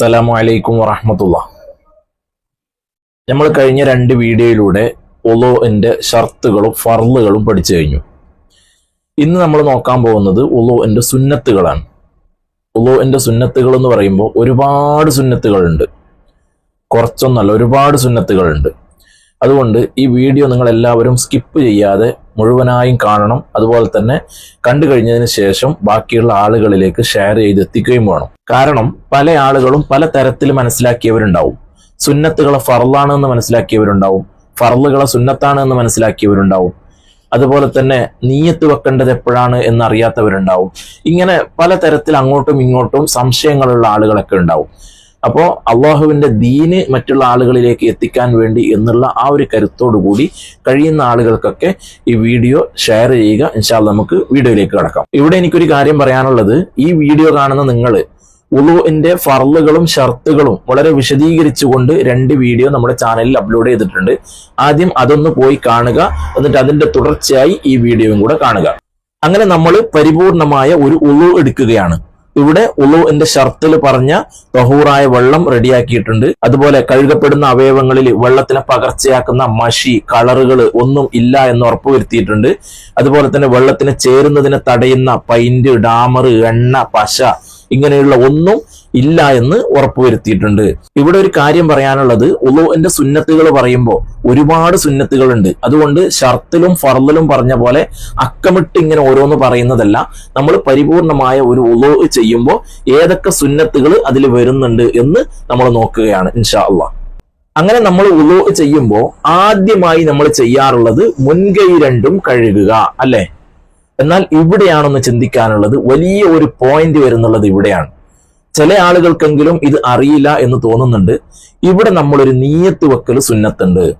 അസ്സലാമു അലൈക്കും വറഹമത്തുള്ള. നമ്മൾ കഴിഞ്ഞ രണ്ട് വീഡിയോയിലൂടെ ഒലോന്റെ ഷർത്തുകളും ഫർളുകളും പഠിച്ചു കഴിഞ്ഞു. ഇന്ന് നമ്മൾ നോക്കാൻ പോകുന്നത് ഒലോന്റെ സുന്നത്തുകളാണ്. ഒലോന്റെ സുന്നത്തുകൾ എന്ന് പറയുമ്പോൾ ഒരുപാട് സുന്നത്തുകളുണ്ട്. കുറച്ചൊന്നല്ല ഒരുപാട് സുന്നത്തുകളുണ്ട്. അതുകൊണ്ട് ഈ വീഡിയോ നിങ്ങൾ എല്ലാവരും സ്കിപ്പ് ചെയ്യാതെ മുഴുവനായും കാണണം. അതുപോലെ തന്നെ കണ്ടു കഴിഞ്ഞതിന് ശേഷം ബാക്കിയുള്ള ആളുകളിലേക്ക് ഷെയർ ചെയ്ത് എത്തിക്കുകയും വേണം. കാരണം പല ആളുകളും പല തരത്തിൽ മനസ്സിലാക്കിയവരുണ്ടാവും. സുന്നത്തുകളെ ഫറലാണെന്ന് മനസ്സിലാക്കിയവരുണ്ടാവും. ഫറലുകളെ സുന്നത്താണ് എന്ന് മനസ്സിലാക്കിയവരുണ്ടാവും. അതുപോലെ തന്നെ നീയത്ത് വെക്കേണ്ടത് എപ്പോഴാണ് എന്നറിയാത്തവരുണ്ടാവും. ഇങ്ങനെ പല തരത്തിൽ അങ്ങോട്ടും ഇങ്ങോട്ടും സംശയങ്ങളുള്ള ആളുകളൊക്കെ ഉണ്ടാവും. അപ്പോൾ അള്ളാഹുവിന്റെ ദീന് മറ്റുള്ള ആളുകളിലേക്ക് എത്തിക്കാൻ വേണ്ടി എന്നുള്ള ആ ഒരു കൂടി കഴിയുന്ന ആളുകൾക്കൊക്കെ ഈ വീഡിയോ ഷെയർ ചെയ്യുക. ഇൻഷാൽ നമുക്ക് വീഡിയോയിലേക്ക് കടക്കാം. ഇവിടെ എനിക്കൊരു കാര്യം പറയാനുള്ളത്. ഈ വീഡിയോ കാണുന്ന നിങ്ങൾ ഉളുവിന്റെ ഫർളുകളും ഷർത്തുകളും വളരെ വിശദീകരിച്ചുകൊണ്ട് രണ്ട് വീഡിയോ നമ്മുടെ ചാനലിൽ അപ്ലോഡ് ചെയ്തിട്ടുണ്ട്. ആദ്യം അതൊന്ന് പോയി കാണുക. എന്നിട്ട് അതിന്റെ തുടർച്ചയായി ഈ വീഡിയോയും കൂടെ കാണുക. അങ്ങനെ നമ്മൾ പരിപൂർണമായ ഒരു ഉളു എടുക്കുകയാണ്. ഇവിടെ ഉളുവിന്റെ ഷർത്തിൽ പറഞ്ഞ തഹൂറായ വെള്ളം റെഡിയാക്കിയിട്ടുണ്ട്. അതുപോലെ കഴുകപ്പെടുന്ന അവയവങ്ങളിൽ വെള്ളത്തിനെ പകർച്ചയാക്കുന്ന മഷി കളറുകൾ ഒന്നും ഇല്ല എന്ന് ഉറപ്പുവരുത്തിയിട്ടുണ്ട്. അതുപോലെ തന്നെ വെള്ളത്തിന് ചേരുന്നതിനെ തടയുന്ന പൈന്റ് ഡാമർ എണ്ണ പശ ഇങ്ങനെയുള്ള ഒന്നും ഇല്ല എന്ന് ഉറപ്പുവരുത്തിയിട്ടുണ്ട്. ഇവിടെ ഒരു കാര്യം പറയാനുള്ളത് ഉളുവിന്റെ സുന്നത്തുകൾ പറയുമ്പോൾ ഒരുപാട് സുന്നത്തുകളുണ്ട്. അതുകൊണ്ട് ഷർത്തിലും ഫർദിലും പറഞ്ഞ പോലെ അക്കമിട്ട് ഇങ്ങനെ ഓരോന്ന് പറയുന്നതല്ല. നമ്മൾ പരിപൂർണമായ ഒരു ഉളു ചെയ്യുമ്പോൾ ഏതൊക്കെ സുന്നത്തുകൾ അതിൽ വരുന്നുണ്ട് എന്ന് നമ്മൾ നോക്കുകയാണ് ഇൻഷാ അള്ളാ അങ്ങനെ നമ്മൾ ഉളു ചെയ്യുമ്പോൾ ആദ്യമായി നമ്മൾ ചെയ്യാറുള്ളത് മുൻകൈ രണ്ടും കഴുകുക അല്ലെ? എന്നാൽ ഇവിടെയാണൊന്ന് ചിന്തിക്കാനുള്ളത് വലിയ ഒരു പോയിന്റ് വരുന്നുള്ളത് ഇവിടെയാണ്. ചില ആളുകൾക്കെങ്കിലും ഇത് അറിയില്ല എന്ന് തോന്നുന്നുണ്ട്. ഇവിടെ നമ്മളൊരു നീയത്ത് വെക്കൽ സുന്നത്തുണ്ട്.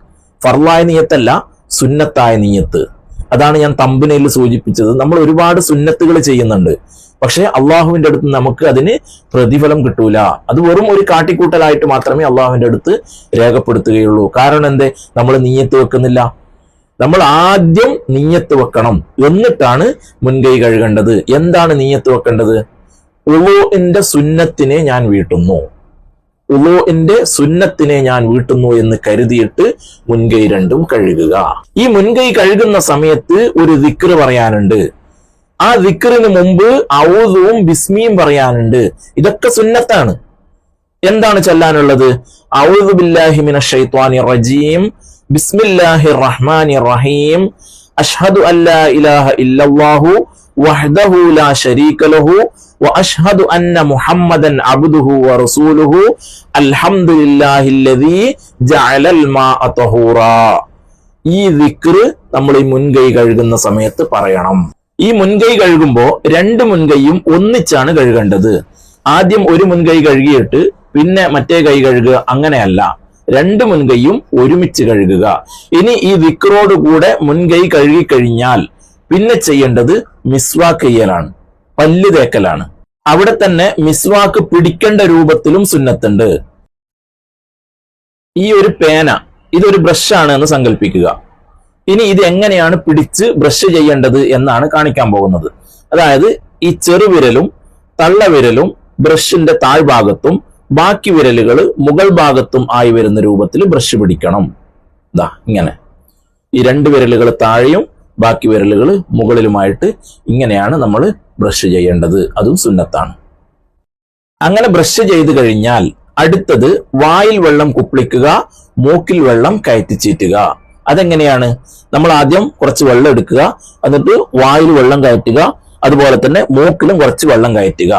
ഫർലായ നീയത്തല്ല സുന്നത്തായ നീയത്ത്. അതാണ് ഞാൻ തമ്പിനയിൽ സൂചിപ്പിച്ചത്. നമ്മൾ ഒരുപാട് സുന്നത്തുകൾ ചെയ്യുന്നുണ്ട്. പക്ഷേ അള്ളാഹുവിന്റെ അടുത്ത് നമുക്ക് അതിന് പ്രതിഫലം കിട്ടൂല. അത് വെറും ഒരു കാട്ടിക്കൂട്ടലായിട്ട് മാത്രമേ അള്ളാഹുവിന്റെ അടുത്ത് രേഖപ്പെടുത്തുകയുള്ളൂ. കാരണം എന്തേ? നമ്മൾ നീയത്ത് വെക്കുന്നില്ല. നമ്മൾ ആദ്യം നീയത്ത് വെക്കണം. എന്നിട്ടാണ് മുൻകൈ കഴുകേണ്ടത്. എന്താണ് നീയത്ത് വെക്കേണ്ടത്? ഉളുവിന്റെ സുന്നത്തിനെ ഞാൻ വീട്ടുന്നു. ഉളുവിന്റെ സുന്നത്തിനെ ഞാൻ വീട്ടുന്നു എന്ന് കരുതിയിട്ട് മുൻകൈ രണ്ടും കഴുകുക. ഈ മുൻകൈ കഴുകുന്ന സമയത്ത് ഒരു ദിക്റ് പറയാനുണ്ട്. ആ ദിക്റിന് മുമ്പ് ഔദുവും ബിസ്മിയും പറയാനുണ്ട്. ഇതൊക്കെ സുന്നത്താണ്. എന്താണ് ചൊല്ലാനുള്ളത്? ഔദു ബില്ലാഹി മിനശ് ശൈത്വാനിർ റജീം. ബിസ്മില്ലാഹി റഹ്മാനി റഹീം. അഷ്ഹദു അല്ലാ ഇലാഹ ഇല്ലല്ലാഹു. വഹ്ദഹു له وأشهد ലഹു محمدا عبده ورسوله الحمد لله الذي جعل الماء طهورا ഈ ദിക്റ് നമ്മൾ ഈ മുൻകൈ കഴുകുന്ന സമയത്ത് പറയണം. ഈ മുൻകൈ കഴുകുമ്പോൾ രണ്ട് മുൻകൈയും ഒന്നിച്ചാണ് കഴുകേണ്ടത്. ആദ്യം ഒരു മുൻകൈ കഴുകിയിട്ട് പിന്നെ മറ്റേ കൈ കഴുകുക അങ്ങനെയല്ല. രണ്ട് മുൻകൈയും ഒരുമിച്ച് കഴുകുക. ഇനി ഈ വിക്രോട് കൂടെ മുൻകൈ കഴുകി കഴിഞ്ഞാൽ പിന്നെ ചെയ്യേണ്ടത് മിസ്വാക്ക് ചെയ്യലാണ് പല്ല് തേക്കലാണ്. അവിടെ തന്നെ മിസ്വാക്ക് പിടിക്കേണ്ട രൂപത്തിലും സുന്നത്തുണ്ട്. ഈ ഒരു പേന ഇതൊരു ബ്രഷാണ് എന്ന് സങ്കല്പിക്കുക. ഇനി ഇത് എങ്ങനെയാണ് പിടിച്ച് ബ്രഷ് ചെയ്യേണ്ടത് എന്നാണ് കാണിക്കാൻ പോകുന്നത്. അതായത് ഈ ചെറുവിരലും തള്ളവിരലും ബ്രഷിന്റെ താഴ്ഭാഗത്തും ബാക്കി വിരലുകൾ മുകൾ ഭാഗത്തും ആയി വരുന്ന രൂപത്തിൽ ബ്രഷ് പിടിക്കണം. ഇതാ ഇങ്ങനെ. ഈ രണ്ട് വിരലുകൾ താഴെയും ബാക്കി വിരലുകൾ മുകളിലുമായിട്ട് ഇങ്ങനെയാണ് നമ്മൾ ബ്രഷ് ചെയ്യേണ്ടത്. അതും സുന്നത്താണ്. അങ്ങനെ ബ്രഷ് ചെയ്ത് കഴിഞ്ഞാൽ അടുത്തത് വായിൽ വെള്ളം കുപ്പിളിക്കുക മൂക്കിൽ വെള്ളം കയറ്റിച്ചീറ്റുക അതെങ്ങനെയാണ്? നമ്മൾ ആദ്യം കുറച്ച് വെള്ളം എടുക്കുക എന്നിട്ട് വായിൽ വെള്ളം കയറ്റുക അതുപോലെ തന്നെ മൂക്കിലും കുറച്ച് വെള്ളം കയറ്റുക.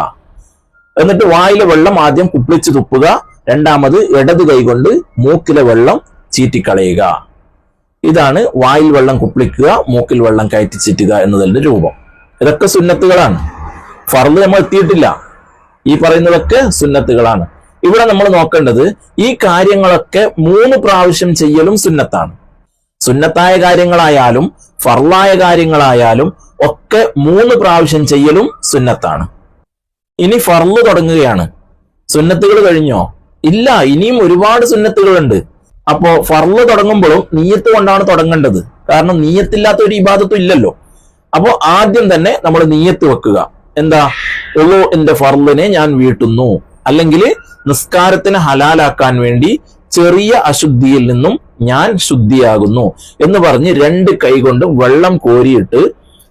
എന്നിട്ട് വായിലെ വെള്ളം ആദ്യം കുപ്പിളിച്ച് തുപ്പുക രണ്ടാമത് ഇടത് കൈകൊണ്ട് മൂക്കിലെ വെള്ളം ചീറ്റിക്കളയുക. ഇതാണ് വായിൽ വെള്ളം കുപ്പിളിക്കുക മൂക്കിൽ വെള്ളം കയറ്റി ചീറ്റുക എന്നതിന്റെ രൂപം. ഇതൊക്കെ സുന്നത്തുകളാണ്. ഫർദ് നമ്മൾ എത്തിയിട്ടില്ല. ഈ പറയുന്നതൊക്കെ സുന്നത്തുകളാണ്. ഇവിടെ നമ്മൾ നോക്കേണ്ടത് ഈ കാര്യങ്ങളൊക്കെ മൂന്ന് പ്രാവശ്യം ചെയ്യലും സുന്നത്താണ്. സുന്നത്തായ കാര്യങ്ങളായാലും ഫർലായ കാര്യങ്ങളായാലും ഒക്കെ മൂന്ന് പ്രാവശ്യം ചെയ്യലും സുന്നത്താണ്. ഇനി ഫർൾ തുടങ്ങുകയാണ്. സുന്നത്തുകൾ കഴിഞ്ഞോ? ഇല്ല ഇനിയും ഒരുപാട് സുന്നത്തുകളുണ്ട്. അപ്പോ ഫർൾ തുടങ്ങുമ്പോഴും നീയത്ത് കൊണ്ടാണ് തുടങ്ങേണ്ടത്. കാരണം നീയത്തില്ലാത്ത ഒരു ഇബാദത്തും ഇല്ലല്ലോ. അപ്പോ ആദ്യം തന്നെ നമ്മൾ നീയത്ത് വെക്കുക. എന്താ? എന്റെ ഫർളിനെ ഞാൻ വീട്ടുന്നു. അല്ലെങ്കിൽ നിസ്കാരത്തിന് ഹലാലാക്കാൻ വേണ്ടി ചെറിയ അശുദ്ധിയിൽ നിന്നും ഞാൻ ശുദ്ധിയാകുന്നു എന്ന് പറഞ്ഞ് രണ്ട് കൈ കൊണ്ട് വെള്ളം കോരിയിട്ട്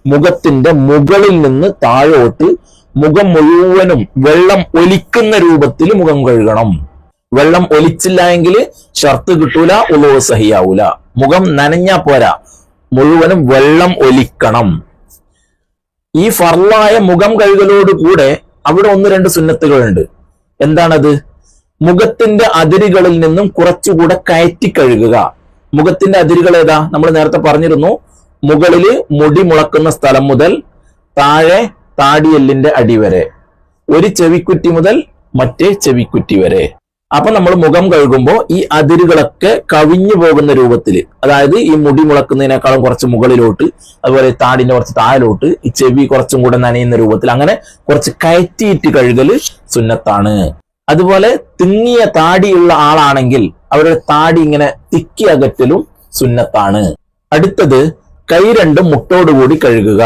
മുഖത്തിന്റെ മുകളിൽ നിന്ന് താഴോട്ട് മുഖം മുഴുവനും വെള്ളം ഒലിക്കുന്ന രൂപത്തിൽ മുഖം കഴുകണം. വെള്ളം ഒലിച്ചില്ല എങ്കിൽ ഷർത്ത് കിട്ടൂല ഉളവ് സഹിയാവൂല. മുഖം നനഞ്ഞാ പോരാ. മുഴുവനും വെള്ളം ഒലിക്കണം. ഈ ഫർലായ മുഖം കഴുകലോട് കൂടെ അവിടെ ഒന്ന് രണ്ട് സുന്നത്തുകളുണ്ട്. എന്താണത്? മുഖത്തിന്റെ അതിരുകളിൽ നിന്നും കുറച്ചുകൂടെ കയറ്റി കഴുകുക. മുഖത്തിന്റെ അതിരുകൾ ഏതാ? നമ്മൾ നേരത്തെ പറഞ്ഞിരുന്നു മുകളിൽ മുടി മുളക്കുന്ന സ്ഥലം മുതൽ താഴെ താടിയെല്ലിന്റെ അടിവരെ ഒരു ചെവിക്കുറ്റി മുതൽ മറ്റേ ചെവിക്കുറ്റി വരെ. അപ്പൊ നമ്മൾ മുഖം കഴുകുമ്പോൾ ഈ അതിരുകളൊക്കെ കവിഞ്ഞു പോകുന്ന രൂപത്തിൽ അതായത് ഈ മുടി മുളക്കുന്നതിനേക്കാളും കുറച്ച് മുകളിലോട്ട് അതുപോലെ താടിന്റെ കുറച്ച് താഴോട്ട് ഈ ചെവി കുറച്ചും കൂടെ നനയുന്ന രൂപത്തിൽ അങ്ങനെ കുറച്ച് കയറ്റിയിട്ട് കഴുകൽ സുന്നത്താണ്. അതുപോലെ തിങ്ങിയ താടിയുള്ള ആളാണെങ്കിൽ അവരുടെ താടി ഇങ്ങനെ തിക്കി അകറ്റലും സുന്നത്താണ്. അടുത്തത് കൈ രണ്ടും മുട്ടോടുകൂടി കഴുകുക.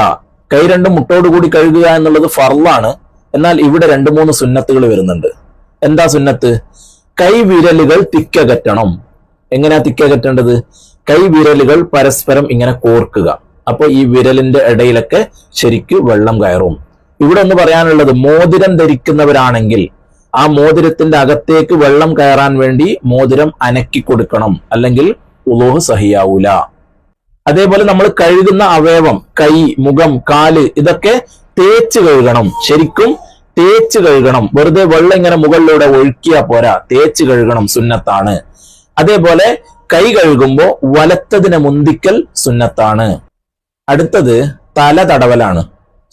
കൈ രണ്ടും മുട്ടോടുകൂടി കഴുകുക എന്നുള്ളത് ഫർളാണ്. എന്നാൽ ഇവിടെ രണ്ട് മൂന്ന് സുന്നത്തുകൾ വരുന്നുണ്ട്. എന്താ സുന്നത്ത്? കൈ വിരലുകൾ തിക്കകറ്റണം. എങ്ങനെയാ തിക്കകറ്റേണ്ടത്? കൈവിരലുകൾ പരസ്പരം ഇങ്ങനെ കോർക്കുക. അപ്പൊ ഈ വിരലിന്റെ ഇടയിലൊക്കെ ശരിക്ക് വെള്ളം കയറും. ഇവിടെ ഒന്ന് പറയാനുള്ളത് മോതിരം ധരിക്കുന്നവരാണെങ്കിൽ ആ മോതിരത്തിന്റെ അകത്തേക്ക് വെള്ളം കയറാൻ വേണ്ടി മോതിരം അനക്കി കൊടുക്കണം. അല്ലെങ്കിൽ ഉലോഹ് സഹിയാവൂല. അതേപോലെ നമ്മൾ കഴുകുന്ന അവയവം കൈ മുഖം കാൽ ഇതൊക്കെ തേച്ച് കഴുകണം. ശരിക്കും തേച്ച് കഴുകണം. വെറുതെ വെള്ളം ഇങ്ങനെ മുകളിലൂടെ ഒഴുക്കിയാ പോരാ. തേച്ച് കഴുകണം സുന്നത്താണ്. അതേപോലെ കൈ കഴുകുമ്പോൾ വലത്തതിനെ മുന്തിക്കൽ സുന്നത്താണ്. അടുത്തത് തല തടവലാണ്.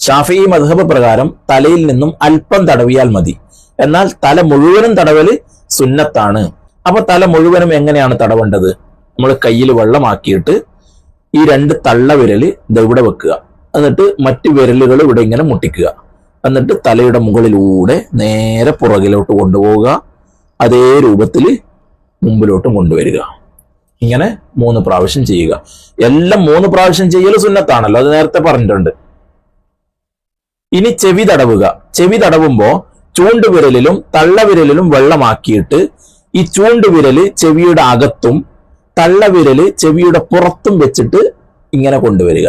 ഷാഫി മധബ് പ്രകാരം തലയിൽ നിന്നും അല്പം തടവിയാൽ മതി. എന്നാൽ തല മുഴുവനും തടവൽ സുന്നത്താണ്. അപ്പൊ തല മുഴുവനും എങ്ങനെയാണ് തടവേണ്ടത്? നമ്മൾ കയ്യിൽ വെള്ളമാക്കിയിട്ട് ഈ രണ്ട് തള്ള വിരൽ ഇത് ഇവിടെ വെക്കുക. എന്നിട്ട് മറ്റു വിരലുകൾ ഇവിടെ ഇങ്ങനെ മുട്ടിക്കുക. എന്നിട്ട് തലയുടെ മുകളിലൂടെ നേരെ പുറകിലോട്ട് കൊണ്ടുപോവുക. അതേ രൂപത്തിൽ മുമ്പിലോട്ടും കൊണ്ടുവരിക. ഇങ്ങനെ മൂന്ന് പ്രാവശ്യം ചെയ്യുക. എല്ലാം മൂന്ന് പ്രാവശ്യം ചെയ്യൽ സുന്നത്താണല്ലോ അത് നേരത്തെ പറഞ്ഞിട്ടുണ്ട്. ഇനി ചെവി തടവുക. ചെവി തടവുമ്പോൾ ചൂണ്ടുവിരലിലും തള്ളവിരലിലും വെള്ളമാക്കിയിട്ട് ഈ ചൂണ്ടുവിരൽ ചെവിയുടെ അകത്തും തള്ളവിരൽ ചെവിയുടെ പുറത്തും വെച്ചിട്ട് ഇങ്ങനെ കൊണ്ടുവരിക.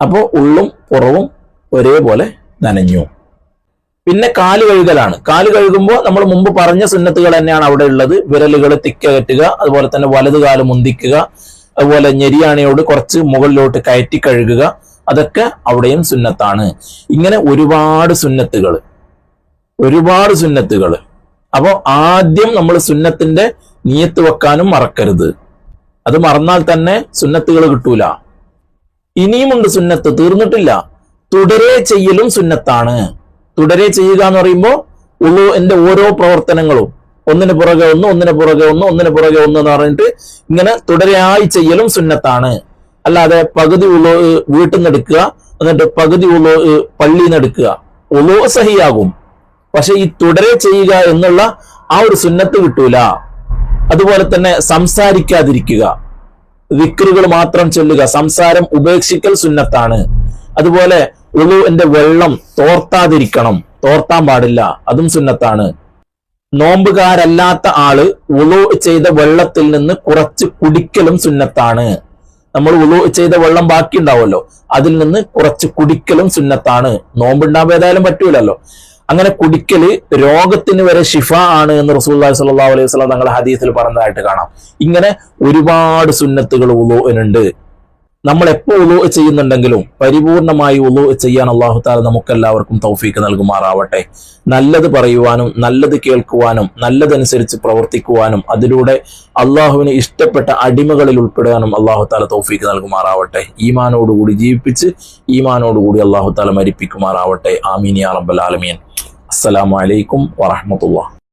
അപ്പോൾ ഉള്ളും പുറവും ഒരേപോലെ നനഞ്ഞു. പിന്നെ കാൽ കഴുകലാണ്. കാൽ കഴുകുമ്പോൾ നമ്മൾ മുമ്പ് പറഞ്ഞ സുന്നത്തുകൾ തന്നെയാണ് അവിടെ ഉള്ളത്. വിരലുകൾ തിക്കകറ്റുക അതുപോലെ തന്നെ വലതു കാൽ മുന്തിക്കുക അതുപോലെ ഞെരിയാണയോട് കുറച്ച് മുകളിലോട്ട് കയറ്റി കഴുകുക. അതൊക്കെ അവിടെയും സുന്നത്താണ്. ഇങ്ങനെ ഒരുപാട് സുന്നത്തുകൾ. ഒരുപാട് സുന്നത്തുകൾ. അപ്പോൾ ആദ്യം നമ്മൾ സുന്നത്തിന്റെ നീയത്ത് വെക്കാനും മറക്കരുത്. അത് മറന്നാൽ തന്നെ സുന്നത്തുകൾ കിട്ടൂല. ഇനിയുമുണ്ട് സുന്നത്ത് തീർന്നിട്ടില്ല. തുടരെ ചെയ്യലും സുന്നത്താണ്. തുടരെ ചെയ്യുക എന്ന് പറയുമ്പോൾ ഉള്ളു എന്റെ ഓരോ പ്രവർത്തനങ്ങളും. ഒന്നിന് പുറകെ ഒന്ന് ഒന്നിന് പുറകെ ഒന്ന് ഒന്നിന് പുറകെ ഒന്ന് എന്ന് പറഞ്ഞിട്ട് ഇങ്ങനെ തുടരെയായി ചെയ്യലും സുന്നത്താണ്. അല്ലാതെ പകുതി ഉള്ളു വീട്ടിൽ നിന്ന് എടുക്കുക എന്നിട്ട് പകുതി ഉള്ളു പള്ളിയിൽ നിന്ന് എടുക്കുക. ഉള്ളു സഹിയാകും. പക്ഷെ ഈ തുടരെ ചെയ്യുക എന്നുള്ള ആ ഒരു സുന്നത്ത് കിട്ടൂല. അതുപോലെ തന്നെ സംസാരിക്കാതിരിക്കുക. വിക്രുകൾ മാത്രം ചൊല്ലുക സംസാരം ഉപേക്ഷിക്കൽ സുന്നത്താണ്. അതുപോലെ ഉളുവിന്റെ വെള്ളം തോർത്താതിരിക്കണം. തോർത്താൻ പാടില്ല. അതും സുന്നത്താണ്. നോമ്പുകാരല്ലാത്ത ആൾ ഉളു ചെയ്ത വെള്ളത്തിൽ നിന്ന് കുറച്ച് കുടിക്കലും സുന്നത്താണ്. നമ്മൾ ഉളു ചെയ്ത വെള്ളം ബാക്കി ഉണ്ടാവുമല്ലോ അതിൽ നിന്ന് കുറച്ച് കുടിക്കലും സുന്നത്താണ്. നോമ്പുണ്ടാവുമ്പോൾ ഏതായാലും പറ്റൂലല്ലോ. അങ്ങനെ കുടിക്കൽ രോഗത്തിന് വരെ ഷിഫ ആണ് എന്ന് റസൂല്ലാഹി സ്വല്ലല്ലാഹു അലൈഹി വസല്ലം തങ്ങളുടെ ഹദീസിൽ പറഞ്ഞതായിട്ട് കാണാം. ഇങ്ങനെ ഒരുപാട് സുന്നത്തുകൾ ഉളുവിനുണ്ട്. നമ്മൾ എപ്പോൾ ഉളു ചെയ്യുന്നുണ്ടെങ്കിലും പരിപൂർണമായി ഉളു ചെയ്യാൻ അള്ളാഹു താല നമുക്കെല്ലാവർക്കും തൗഫീക്ക് നൽകുമാറാവട്ടെ. നല്ലത് പറയുവാനും നല്ലത് കേൾക്കുവാനും നല്ലതനുസരിച്ച് പ്രവർത്തിക്കുവാനും അതിലൂടെ അള്ളാഹുവിന് ഇഷ്ടപ്പെട്ട അടിമകളിൽ ഉൾപ്പെടാനും അള്ളാഹു താല തൗഫീക്ക് നൽകുമാറാവട്ടെ. ഈമാനോടുകൂടി ജീവിപ്പിച്ച് ഈമാനോടുകൂടി അള്ളാഹു താല മരിപ്പിക്കുമാറാവട്ടെ. ആമീൻ യാ റബ്ബൽ ആലമീൻ. അസ്സലാമു അലൈക്കും വറഹ്മത്തുള്ളാഹി.